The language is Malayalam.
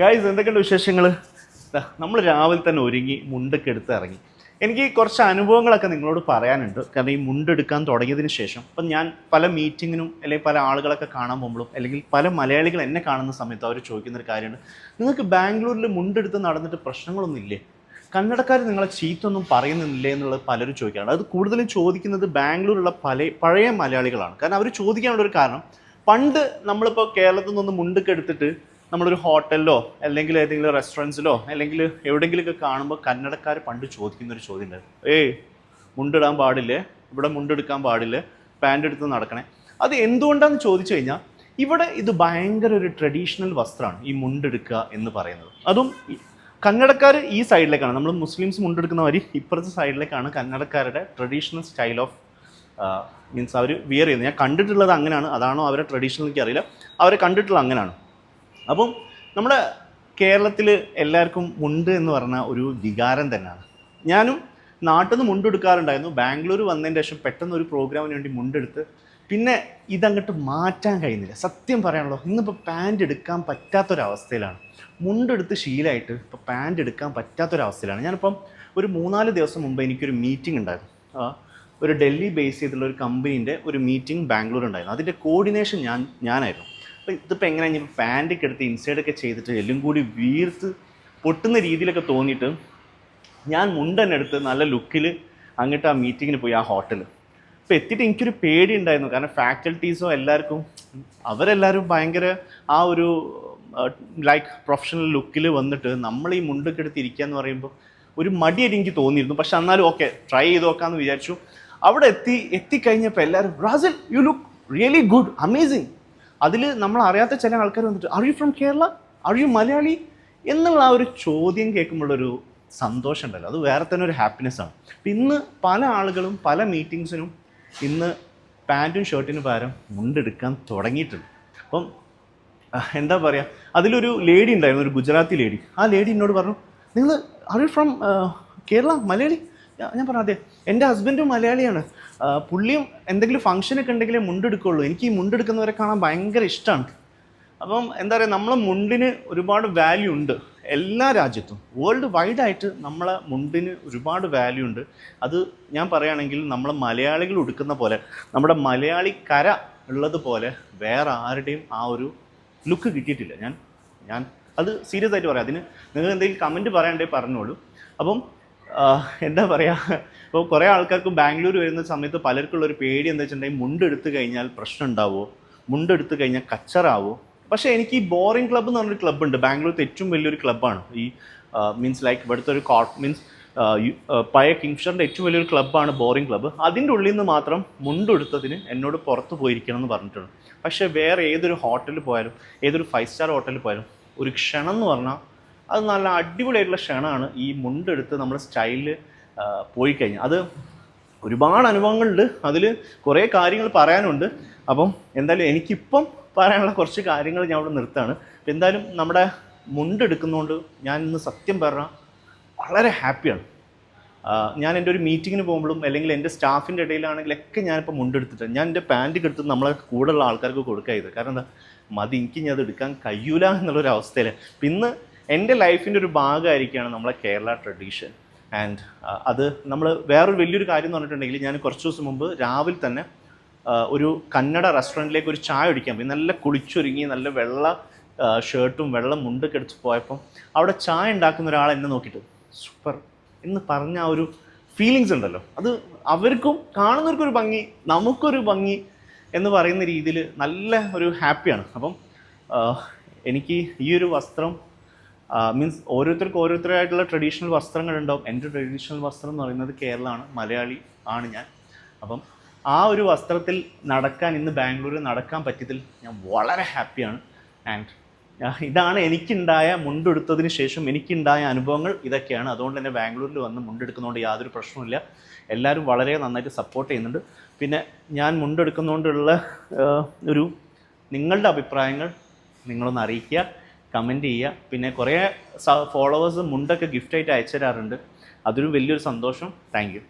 ഗായ്സ് എന്തൊക്കെയുണ്ട് വിശേഷങ്ങൾ നമ്മൾ രാവിലെ തന്നെ ഒരുങ്ങി മുണ്ടൊക്കെ എടുത്ത് ഇറങ്ങി. എനിക്ക് കുറച്ച് അനുഭവങ്ങളൊക്കെ നിങ്ങളോട് പറയാനുണ്ട്. കാരണം ഈ മുണ്ടെടുക്കാൻ തുടങ്ങിയതിന് ശേഷം ഇപ്പം ഞാൻ പല മീറ്റിങ്ങിനും അല്ലെങ്കിൽ പല ആളുകളൊക്കെ കാണാൻ പോകുമ്പോഴും അല്ലെങ്കിൽ പല മലയാളികൾ എന്നെ കാണുന്ന സമയത്ത് അവർ ചോദിക്കുന്നൊരു കാര്യമുണ്ട്. നിങ്ങൾക്ക് ബാംഗ്ലൂരിൽ മുണ്ടെടുത്ത് നടന്നിട്ട് പ്രശ്നങ്ങളൊന്നും ഇല്ലേ? കന്നഡക്കാർ നിങ്ങളെ ചീത്തൊന്നും പറയുന്നില്ലേ എന്നുള്ളത് പലരും ചോദിക്കാറുണ്ട്. അത് കൂടുതലും ചോദിക്കുന്നത് ബാംഗ്ലൂരിലുള്ള പല പഴയ മലയാളികളാണ്. കാരണം അവർ ചോദിക്കാനുള്ള ഒരു കാരണം പണ്ട് നമ്മളിപ്പോൾ കേരളത്തിൽ നിന്ന് മുണ്ടൊക്കെ എടുത്തിട്ട് നമ്മളൊരു ഹോട്ടലിലോ അല്ലെങ്കിൽ ഏതെങ്കിലും റെസ്റ്റോറന്റ്സിലോ അല്ലെങ്കിൽ എവിടെയെങ്കിലുമൊക്കെ കാണുമ്പോൾ കന്നഡക്കാർ പണ്ട് ചോദിക്കുന്ന ഒരു ചോദ്യം ഉണ്ടായിരുന്നു. ഏയ് മുണ്ടിടാൻ പാടില്ലേ? ഇവിടെ മുണ്ടെടുക്കാൻ പാടില്ലേ? പാന്റ് എടുത്ത് നടക്കണേ. അത് എന്തുകൊണ്ടാണെന്ന് ചോദിച്ചു കഴിഞ്ഞാൽ ഇവിടെ ഇത് ഭയങ്കര ഒരു ട്രഡീഷണൽ വസ്ത്രമാണ് ഈ മുണ്ടെടുക്കുക എന്ന് പറയുന്നത്. അതും കന്നഡക്കാർ ഈ സൈഡിലേക്കാണ് നമ്മൾ മുസ്ലിംസ് മുണ്ടെടുക്കുന്ന മാതിരി ഇപ്പുറത്തെ സൈഡിലേക്കാണ് കന്നഡക്കാരുടെ ട്രഡീഷണൽ സ്റ്റൈൽ ഓഫ് മീൻസ് അവർ വിയർ ചെയ്യുന്നത്. ഞാൻ കണ്ടിട്ടുള്ളത് അങ്ങനെയാണ്. അതാണോ അവരെ ട്രഡീഷണൽ എനിക്ക് അറിയില്ല അവരെ കണ്ടിട്ടുള്ളത് അങ്ങനെയാണ്. അപ്പം നമ്മുടെ കേരളത്തിൽ എല്ലാവർക്കും മുണ്ട് എന്ന് പറഞ്ഞ ഒരു വികാരം തന്നെയാണ്. ഞാനും നാട്ടിൽ നിന്ന് മുണ്ടെടുക്കാറുണ്ടായിരുന്നു. ബാംഗ്ലൂർ വന്നതിന് ശേഷം പെട്ടെന്ന് ഒരു പ്രോഗ്രാമിന് വേണ്ടി മുണ്ടെടുത്ത് പിന്നെ ഇതങ്ങോട്ട് മാറ്റാൻ കഴിയുന്നില്ല. സത്യം പറയാനുള്ളൂ ഇന്നിപ്പോൾ പാന്റ് എടുക്കാൻ പറ്റാത്തൊരവസ്ഥയിലാണ്. മുണ്ടെടുത്ത് ശീലമായിട്ട് ഇപ്പോൾ പാന്റ് എടുക്കാൻ പറ്റാത്തൊരവസ്ഥയിലാണ്. ഞാനിപ്പം ഒരു മൂന്നാൽ ദിവസം മുമ്പ് എനിക്കൊരു മീറ്റിംഗ് ഉണ്ടായിരുന്നു. ഒരു ഡൽഹി ബേസ് ചെയ്തിട്ടുള്ള ഒരു കമ്പനീന്റെ ഒരു മീറ്റിംഗ് ബാംഗ്ലൂർ ഉണ്ടായിരുന്നു അതിന്റെ കോർഡിനേഷൻ ഞാൻ ഞാനായിരുന്നു. അപ്പോൾ ഇതിപ്പോൾ എങ്ങനെ ഞാൻ പാന്റൊക്കെ എടുത്ത് ഇൻസൈഡൊക്കെ ചെയ്തിട്ട് എല്ലാം കൂടി വീർത്ത് പൊട്ടുന്ന രീതിയിലൊക്കെ തോന്നിയിട്ട് ഞാൻ മുണ്ടന്നെ എടുത്ത് നല്ല ലുക്കിൽ അങ്ങോട്ട് ആ മീറ്റിങ്ങിന് പോയി ആ ഹോട്ടലിൽ അപ്പോൾ എത്തിയിട്ട് എനിക്കൊരു പേടി ഉണ്ടായിരുന്നു കാരണം ഫാക്കൽറ്റീസോ എല്ലാവർക്കും അവരെല്ലാവരും ഭയങ്കര ആ ഒരു ലൈക്ക് പ്രൊഫഷണൽ ലുക്കിൽ വന്നിട്ട് നമ്മൾ ഈ മുണ്ടൊക്കെ എടുത്ത് ഇരിക്കുക എന്ന് പറയുമ്പോൾ ഒരു മടിയായിട്ട് എനിക്ക് തോന്നിയിരുന്നു. പക്ഷെ എന്നാലും ഓക്കെ ട്രൈ ചെയ്ത് നോക്കാമെന്ന് വിചാരിച്ചു. അവിടെ എത്തി എത്തിക്കഴിഞ്ഞപ്പോൾ എല്ലാവരും Brazil you look really good amazing അതിൽ നമ്മൾ അറിയാത്ത ചില ആൾക്കാർ വന്നിട്ട് are you from Kerala are you Malayali എന്നുള്ള ആ ഒരു ചോദ്യം കേൾക്കുമ്പോഴൊരു സന്തോഷം ഉണ്ടല്ലോ അത് വേറെ തന്നെ ഒരു ഹാപ്പിനെസ് ആണ്. അപ്പം ഇന്ന് പല ആളുകളും പല മീറ്റിങ്സിനും ഇന്ന് പാന്റും ഷർട്ടിനും പകരം മുണ്ടെടുക്കാൻ തുടങ്ങിയിട്ടുണ്ട്. അപ്പം എന്താ പറയുക അതിലൊരു ലേഡി ഉണ്ടായിരുന്നു ഒരു ഗുജറാത്തി ലേഡി ആ ലേഡി എന്നോട് പറഞ്ഞു നിങ്ങൾ are you from Kerala Malayali ഞാൻ പറഞ്ഞു അതെ എന്റെ ഹസ്ബൻഡും മലയാളിയാണ്. പുള്ളിയും എന്തെങ്കിലും ഫംഗ്ഷനൊക്കെ ഉണ്ടെങ്കിലേ മുണ്ടെടുക്കുള്ളൂ. എനിക്ക് ഈ മുണ്ടെടുക്കുന്നവരെ കാണാൻ ഭയങ്കര ഇഷ്ടമാണ് അപ്പം എന്താ പറയുക നമ്മളെ മുണ്ടിന് ഒരുപാട് വാല്യൂ ഉണ്ട്. എല്ലാ രാജ്യത്തും. വേൾഡ് വൈഡായിട്ട് നമ്മളെ മുണ്ടിന് ഒരുപാട് വാല്യൂ ഉണ്ട്. അത് ഞാൻ പറയുകയാണെങ്കിൽ നമ്മളെ മലയാളികൾ ഉടുക്കുന്ന പോലെ നമ്മുടെ മലയാളി കര ഉള്ളതുപോലെ വേറെ ആരുടെയും ആ ഒരു ലുക്ക് കിട്ടിയിട്ടില്ല. ഞാൻ ഞാൻ അത് സീരിയസ് ആയിട്ട് പറയാം. അതിന് നിങ്ങൾ എന്തെങ്കിലും കമന്റ് പറയാണ്ടേ പറഞ്ഞോളൂ. അപ്പം എന്താ പറയുക ഇപ്പോൾ കുറേ ആൾക്കാർക്ക് ബാംഗ്ലൂർ വരുന്ന സമയത്ത് പലർക്കുള്ള ഒരു പേടി എന്താ വെച്ചിട്ടുണ്ടെങ്കിൽ മുണ്ടെടുത്ത് കഴിഞ്ഞാൽ പ്രശ്നം ഉണ്ടാവുമോ മുണ്ടെടുത്ത് കഴിഞ്ഞാൽ കച്ചറാവോ? പക്ഷേ എനിക്ക് ഈ ബോറിംഗ് ക്ലബ്ബ് എന്ന് പറഞ്ഞൊരു ക്ലബ്ബ് ഉണ്ട്. ബാംഗ്ലൂരിലത്തെ ഏറ്റവും വലിയൊരു ക്ലബ്ബാണ് ഈ മീൻസ് ലൈക്ക് ഇവിടുത്തെ ഒരു കോട്ട് മീൻസ് പഴയ കിങ്ഷറിന്റെ ഏറ്റവും വലിയൊരു ക്ലബ്ബാണ് ബോറിംഗ് ക്ലബ്ബ് അതിന്റെ ഉള്ളിൽ നിന്ന് മാത്രം മുണ്ടെടുത്തതിന് എന്നോട് പുറത്ത് പോയിരിക്കണം എന്ന് പറഞ്ഞിട്ടുണ്ട്. പക്ഷേ വേറെ ഏതൊരു ഹോട്ടലിൽ പോയാലും ഏതൊരു ഫൈവ് സ്റ്റാർ ഹോട്ടലിൽ പോയാലും ഒരു ക്ഷണം എന്ന് പറഞ്ഞാൽ അത് നല്ല അടിപൊളിയായിട്ടുള്ള ക്ഷണമാണ് ഈ മുണ്ടെടുത്ത് നമ്മുടെ സ്റ്റൈലിൽ പോയി കഴിഞ്ഞാൽ അത് ഒരുപാട് അനുഭവങ്ങളുണ്ട്. അതിൽ കുറേ കാര്യങ്ങൾ പറയാനുണ്ട്. അപ്പം എന്തായാലും എനിക്കിപ്പം പറയാനുള്ള കുറച്ച് കാര്യങ്ങൾ ഞാൻ ഇവിടെ നിർത്താണ് അപ്പം എന്തായാലും നമ്മുടെ മുണ്ടെടുക്കുന്നതുകൊണ്ട് ഞാൻ ഇന്ന് സത്യം പറഞ്ഞാൽ വളരെ ഹാപ്പിയാണ്. ഞാൻ എന്റെ ഒരു മീറ്റിങ്ങിന് പോകുമ്പോഴും അല്ലെങ്കിൽ എന്റെ സ്റ്റാഫിന്റെ ഇടയിലാണെങ്കിലൊക്കെ ഞാനിപ്പോൾ മുണ്ടെടുത്തിട്ട് ഞാൻ എന്റെ പാന്റ് എടുത്ത് നമ്മളെ കൂടെയുള്ള ആൾക്കാർക്ക് കൊടുക്കുക ഇത്. കാരണം എന്താ മതി എനിക്ക് ഞാൻ അത് എടുക്കാൻ കഴിയൂല എന്നുള്ളൊരു അവസ്ഥയിൽ പിന്നെ എന്റെ ലൈഫിന്റെ ഒരു ഭാഗമായിരിക്കുകയാണ് നമ്മളെ കേരള ട്രഡീഷൻ. ആൻഡ് അത് നമ്മൾ വേറൊരു വലിയൊരു കാര്യം എന്ന് പറഞ്ഞിട്ടുണ്ടെങ്കിൽ ഞാൻ കുറച്ച് ദിവസം മുമ്പ് രാവിലെ തന്നെ ഒരു കന്നഡ റെസ്റ്റോറന്റിലേക്ക് ഒരു ചായ കുടിക്കാൻ പോയി. നല്ല കുളിച്ചൊരുങ്ങി നല്ല വെള്ള ഷർട്ടും വെള്ള മുണ്ടൊക്കെ എടുത്ത് പോയപ്പം അവിടെ ചായ ഉണ്ടാക്കുന്ന ഒരാൾ എന്നെ നോക്കിയിട്ട് സൂപ്പർ. എന്ന് പറഞ്ഞ ആ ഒരു ഫീലിങ്സ് ഉണ്ടല്ലോ. അത് അവർക്കും കാണുന്നവർക്കൊരു ഭംഗി നമുക്കൊരു ഭംഗി എന്ന് പറയുന്ന രീതിയിൽ നല്ല ഒരു ഹാപ്പിയാണ്. അപ്പം എനിക്ക് ഈ ഒരു വസ്ത്രം മീൻസ് ഓരോരുത്തർക്ക് ഓരോരുത്തരായിട്ടുള്ള ട്രഡീഷണൽ വസ്ത്രങ്ങളുണ്ടാവും എന്റെ ട്രഡീഷണൽ വസ്ത്രം എന്ന് പറയുന്നത് കേരളമാണ്. മലയാളി ആണ് ഞാൻ. അപ്പം ആ ഒരു വസ്ത്രത്തിൽ നടക്കാൻ ഇന്ന് ബാംഗ്ലൂരിൽ നടക്കാൻ പറ്റിയതിൽ ഞാൻ വളരെ ഹാപ്പിയാണ് ആൻഡ് ഇതാണ് എനിക്കുണ്ടായ മുണ്ടെടുത്തതിന് ശേഷം എനിക്കുണ്ടായ അനുഭവങ്ങൾ ഇതൊക്കെയാണ്. അതുകൊണ്ട് തന്നെ ബാംഗ്ലൂരിൽ വന്ന് മുണ്ടെടുക്കുന്നതുകൊണ്ട് യാതൊരു പ്രശ്നവുമില്ല. എല്ലാവരും വളരെ നന്നായിട്ട് സപ്പോർട്ട് ചെയ്യുന്നുണ്ട്. പിന്നെ ഞാൻ മുണ്ടെടുക്കുന്നതുകൊണ്ടുള്ള ഒരു നിങ്ങളുടെ അഭിപ്രായങ്ങൾ നിങ്ങളൊന്ന് അറിയിക്കുക. കമന്റ് ചെയ്യുക. പിന്നെ കുറേ ഫോളോവേഴ്സ് മുണ്ടൊക്കെ ഗിഫ്റ്റായിട്ട് അയച്ചു തരാറുണ്ട് അതൊരു വലിയൊരു സന്തോഷം. താങ്ക്